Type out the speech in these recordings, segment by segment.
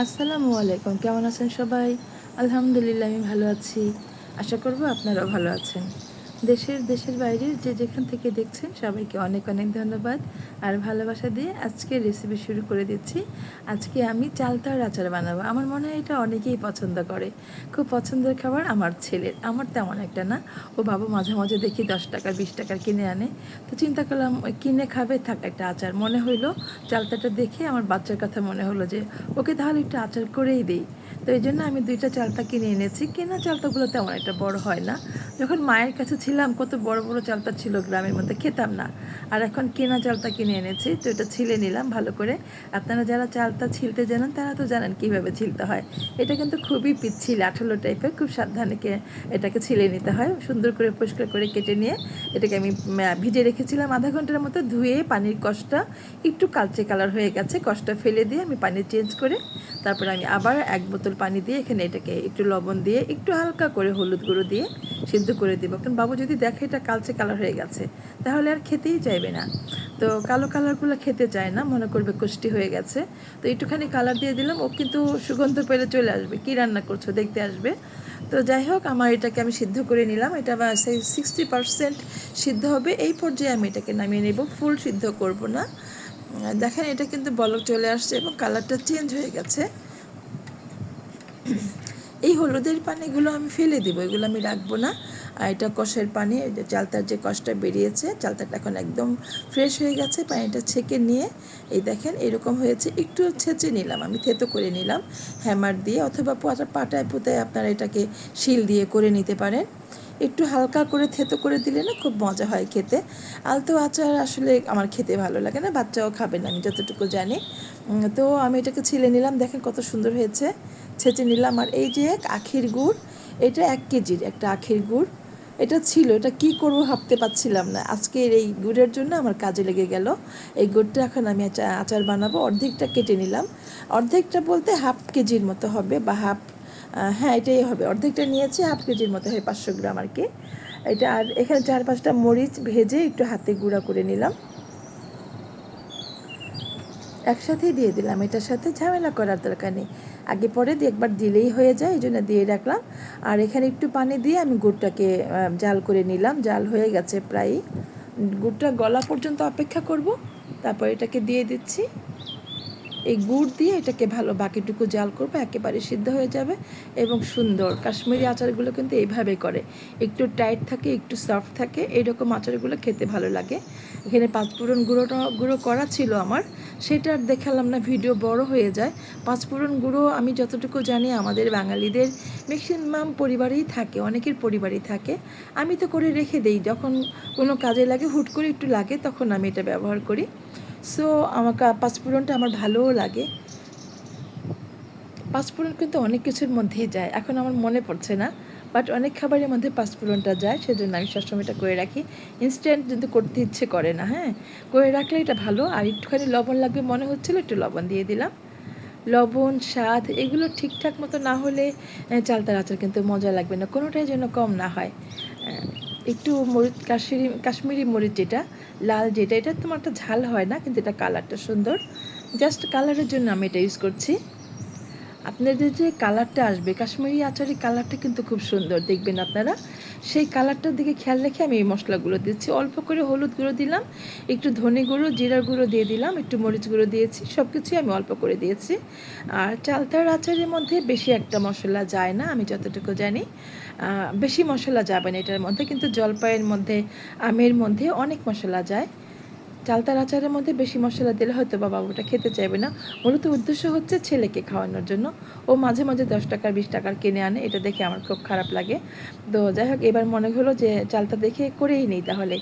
আসসালামু আলাইকুম কেমন আছেন সবাই? আলহামদুলিল্লাহ আমি ভালো আছি। আশা করব আপনারাও ভালো আছেন। দেশের দেশের বাইরে যে যেখান থেকে দেখছেন, সবাইকে অনেক অনেক ধন্যবাদ। আর ভালোবাসা দিয়ে আজকে রেসিপি শুরু করে দিচ্ছি। আজকে আমি চালতার আচার বানাবো। আমার মনে হয় এটা অনেকেই পছন্দ করে। খুব পছন্দের খাবার আমার ছেলের। আমার তেমন একটা না। ও বাবা মাঝে মাঝে দেখি দশ টাকা, বিশ টাকার কিনে আনে। তো চিন্তা করলাম কিনে খাবে থাক একটা আচার। মনে হইল চালতাটা দেখে আমার বাচ্চার কথা মনে হলো যে, ওকে তাহলে একটু আচার করেই দিই। তো এই জন্য আমি দুইটা চালতা কিনে এনেছি। কেনা চালতাগুলো তেমন একটা বড় হয় না। যখন মায়ের কাছে ছিলাম, কত বড় বড় চালতা ছিল গ্রামের মধ্যে, খেতাম না। আর এখন কেনা চালতা কিনে এনেছি, তো এটা ছিলে নিলাম ভালো করে। আপনারা যারা চালতা ছিলতে জানেন, তারা তো জানেন কীভাবে ছিলতে হয়। এটা কিন্তু খুবই পিচ্ছিল, আঠালো টাইপের, খুব সাবধানে এটাকে ছিলে নিতে হয়। সুন্দর করে পরিষ্কার করে কেটে নিয়ে এটাকে আমি ভিজে রেখেছিলাম আধা ঘণ্টার মতো ধুয়ে পানির কষটা একটু কালচে কালার হয়ে গেছে। কষটা ফেলে দিয়ে আমি পানি চেঞ্জ করে তারপরে আমি আবার এক বোতল পানি দিয়ে এখানে এটাকে একটু লবণ দিয়ে একটু হালকা করে হলুদ গুঁড়ো দিয়ে সিদ্ধ করে দেবো। কারণ বাবু যদি দেখে এটা কালচে কালার হয়ে গেছে, তাহলে আর খেতেই চাইবে না। তো কালো কালারগুলো খেতে চায় না, মনে করবে কুষ্টি হয়ে গেছে। তো একটুখানি কালার দিয়ে দিলাম, ও কিন্তু সুগন্ধ পেলে চলে আসবে। কী রান্না করছ? দেখতে আসবে। তো যাই হোক, আমার এটাকে আমি সিদ্ধ করে নিলাম। এটা সিক্সটি পারসেন্ট সিদ্ধ হবে। এই পর্যায়ে আমি এটাকে নামিয়ে নেব। ফুল সিদ্ধ করব না। দেখেন, এটা কিন্তু বলক চলে আসছে এবং কালারটা চেঞ্জ হয়ে গেছে। এই হলুদের পানিগুলো আমি ফেলে দেবো, এগুলো আমি রাখব না। আর এটা কষের পানি চালতার যে কষটা বেরিয়েছে, চালতাটা এখন একদম ফ্রেশ হয়ে গেছে, পানিটা ছেঁকে নিয়ে, এই দেখেন এরকম হয়েছে। একটু ছেঁচে নিলাম, আমি থেতো করে নিলাম হ্যামার দিয়ে অথবা পাটায় পুতায় আপনারা এটাকে শিল দিয়ে করে নিতে পারেন। একটু হালকা করে থেতো করে দিলে না খুব মজা হয় খেতে। আলতো আচার আসলে আমার খেতে ভালো লাগে না, বাচ্চাও খাবে না, আমি যতটুকু জানি। তো আমি এটাকে ছিলে নিলাম, দেখেন কত সুন্দর হয়েছে। ছেঁচে নিলাম। আর এই যে এক আখির গুড়, এটা এক কেজির একটা আখির গুড়। এটা ছিল, এটা কি করব ভাবতে পারছিলাম না। আজকের এই গুড়ের জন্য আমার কাজে লেগে গেল। এই গুড়টা এখন আমি আচার বানাবো। অর্ধেকটা কেটে নিলাম। অর্ধেকটা বলতে হাফ কেজির মতো হবে বা হাফ হ্যাঁ এটাই হবে। অর্ধেকটা নিয়েছি, হাফ কেজির মতো হয়, পাঁচশো গ্রাম আর কি। এটা আর এখানে চার পাঁচটা মরিচ ভেজে একটু হাতে গুঁড়া করে নিলাম। একসাথেই দিয়ে দিলাম। এটার সাথে ঝামেলা করার দরকার নেই। আগে পরে দিয়ে একবার দিলেই হয়ে যায় এই জন্য দিয়ে রাখলাম। আর এখানে একটু পানি দিয়ে আমি গুড়টাকে জাল করে নিলাম, জাল হয়ে গেছে প্রায় গুড়টা গলা পর্যন্ত অপেক্ষা করব, তারপর এটাকে দিয়ে দিচ্ছি। এই গুড় দিয়ে এটাকে ভালো বাকিটুকু জাল করব, একেবারে সিদ্ধ হয়ে যাবে এবং সুন্দর। কাশ্মীরি আচারগুলো কিন্তু এইভাবে করে। একটু টাইট থাকে, একটু সফট থাকে, এইরকম আচারগুলো খেতে ভালো লাগে। এখানে পাঁচফোড়ন গুঁড়োটা, গুঁড়ো করা ছিল আমার, সেটা আর দেখালাম না, ভিডিও বড় হয়ে যায়। পাঁচফোড়ন গুঁড়ো আমি যতটুকু জানি আমাদের বাঙালিদের ম্যাক্সিমাম পরিবারেই থাকে, অনেকের পরিবারেই থাকে। আমি তো করে রেখে দেই, যখন কোনো কাজে লাগে, হুট করে একটু লাগে, তখন আমি এটা ব্যবহার করি। সো আমাকে পাঁচফোড়নটা আমার ভালোও লাগে। পাঁচফোড়ন কিন্তু অনেক কিছুর মধ্যেই যায়। এখন আমার মনে পড়ছে না বাট অনেক খাবারের মধ্যে পাঁচফোড়নটা যায়, সেজন্য আমি সবসময় এটা করে রাখি। ইনস্ট্যান্ট কিন্তু করতে ইচ্ছে করে না হ্যাঁ? করে রাখলে এটা ভালো। আর একটুখানি লবণ লাগবে, মনে হচ্ছিল একটু লবণ দিয়ে দিলাম। লবণ, স্বাদ, এগুলো ঠিকঠাক মতো না হলে চালতার আচার কিন্তু মজা লাগবে না। কোনোটাই যেন কম না হয়। একটু মরিচ, কাশ্মীরি কাশ্মীরি মরিচ যেটা, লাল যেটা, এটা তোমার একটা ঝাল হয় না, কিন্তু এটা কালারটা সুন্দর। জাস্ট কালারের জন্য আমি এটা ইউজ করছি। আপনাদের যে কালারটা আসবে, কাশ্মীরি আচারের কালারটা কিন্তু খুব সুন্দর, দেখবেন আপনারা। সেই কালারটার দিকে খেয়াল রেখে আমি এই মশলাগুলো দিচ্ছি। অল্প করে হলুদ গুঁড়ো দিলাম, একটু ধনে গুঁড়ো জিরা গুঁড়ো দিয়ে দিলাম, একটু মরিচ গুঁড়ো দিয়েছি সব কিছুই আমি অল্প করে দিয়েছি। আর চালতার আচারের মধ্যে বেশি একটা মশলা যায় না, আমি যতটুকু জানি। বেশি মশলা যাবে না এটার মধ্যে, কিন্তু জলপাইয়ের মধ্যে, আমের মধ্যে অনেক মশলা যায়। চালতার আচারের মধ্যে বেশি মশলা দিলে হয়তো বা বাবুটা খেতে চাইবে না। মূলত উদ্দেশ্য হচ্ছে ছেলেকে খাওয়ানোর জন্য। ও মাঝে মাঝে দশ টাকার বিশ টাকার কিনে আনে, এটা দেখে আমার খুব খারাপ লাগে। তো যাই হোক, এবার মনে হলো যে চালটা দেখে করেই নেই তাহলে।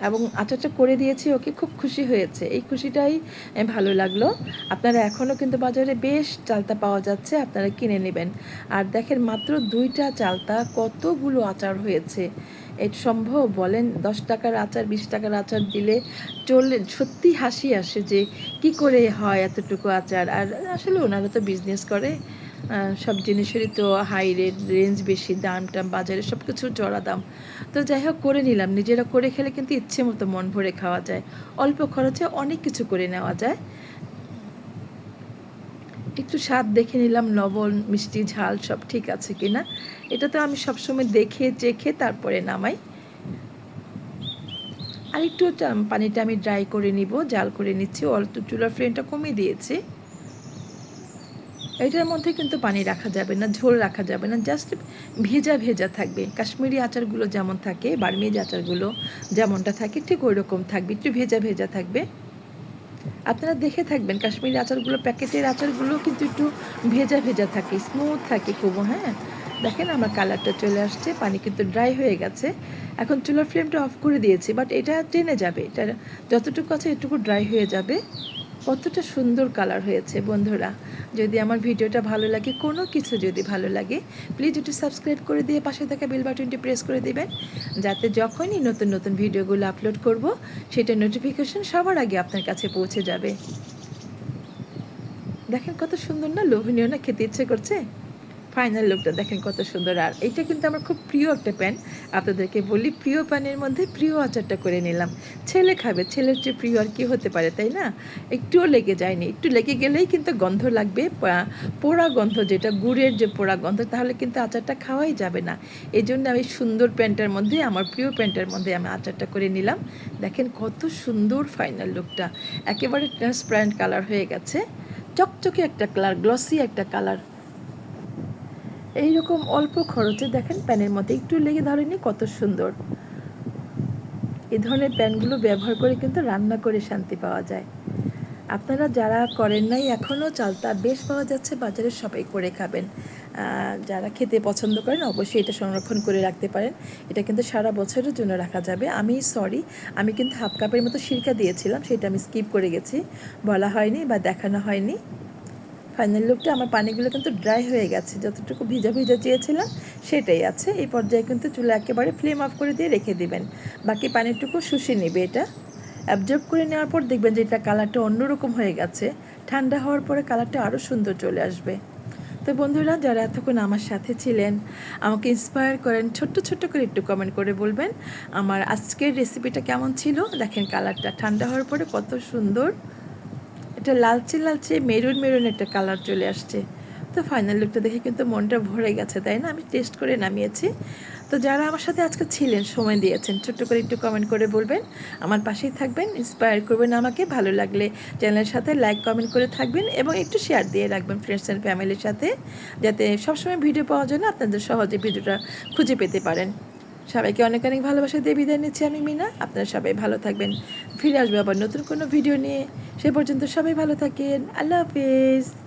এবং আচারটা করে দিয়েছি, ওকে খুব খুশি হয়েছে। এই খুশিটাই ভালো লাগল। আপনারা এখনও কিন্তু বাজারে বেশ চালতা পাওয়া যাচ্ছে, আপনারা কিনে নেবেন। আর দেখেন, মাত্র দুইটা চালতা, কতগুলো আচার হয়েছে। এ, সম্ভব বলেন, দশ টাকার আচার, বিশ টাকার আচার দিলে চললে সত্যি হাসি আসে যে, কি করে হয় এতটুকু আচার? আর আসলে ওনারা তো বিজনেস করে। সব জিনিসেরই তো হাই রেট রেঞ্জ বেশি দাম টাম বাজারে সব কিছু চড়া দাম তো যাই হোক, করে নিলাম। নিজেরা করে খেলে কিন্তু ইচ্ছে মতো মন ভরে খাওয়া যায়। অল্প খরচে অনেক কিছু করে নেওয়া যায়। একটু স্বাদ দেখে নিলাম, লবণ, মিষ্টি, ঝাল সব ঠিক আছে কিনা। এটা তো আমি সবসময় দেখে, চেখে তারপরে নামাই। আর একটু পানিটা আমি ড্রাই করে নিব, জাল করে নিচ্ছি। অল্প চুলার ফ্লেমটা কমিয়ে দিয়েছি। এটার মধ্যে কিন্তু পানি রাখা যাবে না, ঝোল রাখা যাবে না জাস্ট ভেজা ভেজা থাকবে। কাশ্মীরি আচারগুলো যেমন থাকে, বার্মিজ আচারগুলো যেমনটা থাকে, ঠিক ওই রকম থাকবে, একটু ভেজা ভেজা থাকবে। আপনারা দেখে থাকবেন, কাশ্মীরি আচারগুলো, প্যাকেটের আচারগুলো কিন্তু একটু ভেজা ভেজা থাকে স্মুথ থাকে খুব হ্যাঁ? দেখেন আমার কালারটা চলে আসছে, পানি কিন্তু ড্রাই হয়ে গেছে। এখন চুলার ফ্লেমটা অফ করে দিয়েছি বাট এটা টেনে যাবে, এটা যতটুকু আছে এটুকু ড্রাই হয়ে যাবে। কতটা সুন্দর কালার হয়েছে বন্ধুরা। যদি আমার ভিডিওটা ভালো লাগে, কোনো কিছু যদি ভালো লাগে প্লিজ একটু সাবস্ক্রাইব করে দিয়ে পাশে থাকা বেল বাটনটি প্রেস করে দেবেন। যাতে যখনই নতুন নতুন ভিডিওগুলো আপলোড করব, সেটা নোটিফিকেশন সবার আগে আপনার কাছে পৌঁছে যাবে। দেখেন কত সুন্দর না লোভনীয় না খেতে ইচ্ছে করছে? ফাইনাল লুকটা দেখেন কত সুন্দর। আর এটা কিন্তু আমার খুব প্রিয় একটা প্যান্ট আপনাদেরকে বলি, প্রিয় প্যানের মধ্যে প্রিয় আচারটা করে নিলাম। ছেলে খাবে, ছেলের চেয়ে প্রিয় আর কি হতে পারে, তাই না? একটুও লেগে যায়নি। একটু লেগে গেলেই কিন্তু গন্ধ লাগবে। পোড়া গন্ধ যেটা, গুড়ের যে পোড়া গন্ধ, তাহলে কিন্তু আচারটা খাওয়াই যাবে না। এই জন্য আমি সুন্দর প্যান্টার মধ্যে, আমার প্রিয় প্যান্টার মধ্যে আমি আচারটা করে নিলাম। দেখেন কত সুন্দর ফাইনাল লুকটা একেবারে ট্রান্সপারেন্ট কালার হয়ে গেছে। চকচকে একটা কালার গ্লসি একটা কালার এইরকম অল্প খরচে দেখেন প্যানের মধ্যে। একটু লেগে ধরেনি, কত সুন্দর। এই ধরনের প্যানগুলো ব্যবহার করে কিন্তু রান্না করে শান্তি পাওয়া যায়। আপনারা যারা করেন নাই, এখনও চালতা বেশ পাওয়া যাচ্ছে, বাজারে সবাই করে খাবেন। যারা খেতে পছন্দ করেন, অবশ্যই এটা সংরক্ষণ করে রাখতে পারেন। এটা কিন্তু সারা বছরের জন্য রাখা যাবে। আমি সরি আমি কিন্তু হাফ কাপের মতো সিরকা দিয়েছিলাম, সেটা আমি স্কিপ করে গেছি। বলা হয়নি বা দেখানো হয়নি। ফাইনাল লুকটা, আমার পানিগুলো কিন্তু ড্রাই হয়ে গেছে। যতটুকু ভিজা ভিজা চেয়েছিলাম, সেটাই আছে। এই পর্যায়ে কিন্তু চুলা একেবারে ফ্লেম অফ করে দিয়ে রেখে দিবেন। বাকি পানিটুকু শুষে নেবে এটা। অ্যাবজর্ব করে নেওয়ার পর দেখবেন যে এটা কালারটা অন্যরকম হয়ে গেছে। ঠান্ডা হওয়ার পরে কালারটা আরও সুন্দর চলে আসবে। তো বন্ধুরা, যারা এতক্ষণ আমার সাথে ছিলেন, আমাকে ইন্সপায়ার করেন, ছোট্ট ছোট্ট করে একটু কমেন্ট করে বলবেন, আমার আজকের রেসিপিটা কেমন ছিল? দেখেন কালারটা, ঠান্ডা হওয়ার পরে কত সুন্দর। এটা লালচে লালচে মেরুন মেরুন একটা কালার চলে আসছে। তো ফাইনাল লুকটা দেখে কিন্তু মনটা ভরে গেছে, তাই না? আমি টেস্ট করে নামিয়েছি। তো যারা আমার সাথে আজকে ছিলেন, সময় দিয়েছেন, ছোট্ট করে একটু কমেন্ট করে বলবেন। আমার পাশেই থাকবেন ইন্সপায়ার করবেন আমাকে। ভালো লাগলে চ্যানেলের সাথে লাইক কমেন্ট করে থাকবেন এবং একটু শেয়ার দিয়ে রাখবেন ফ্রেন্ডস অ্যান্ড ফ্যামিলির সাথে, যাতে সবসময় ভিডিও পাওয়ার জন্য আপনাদের সহজে ভিডিওটা খুঁজে পেতে পারেন। সবাইকে অনেক অনেক ভালোবাসা দিয়ে বিদায় নিচ্ছি আমি মিনা। আপনারা সবাই ভালো থাকবেন। ফিরে আসবে আবার নতুন কোনো ভিডিও নিয়ে। সে পর্যন্ত সবাই ভালো থাকেন। আল্লাহ হাফিজ।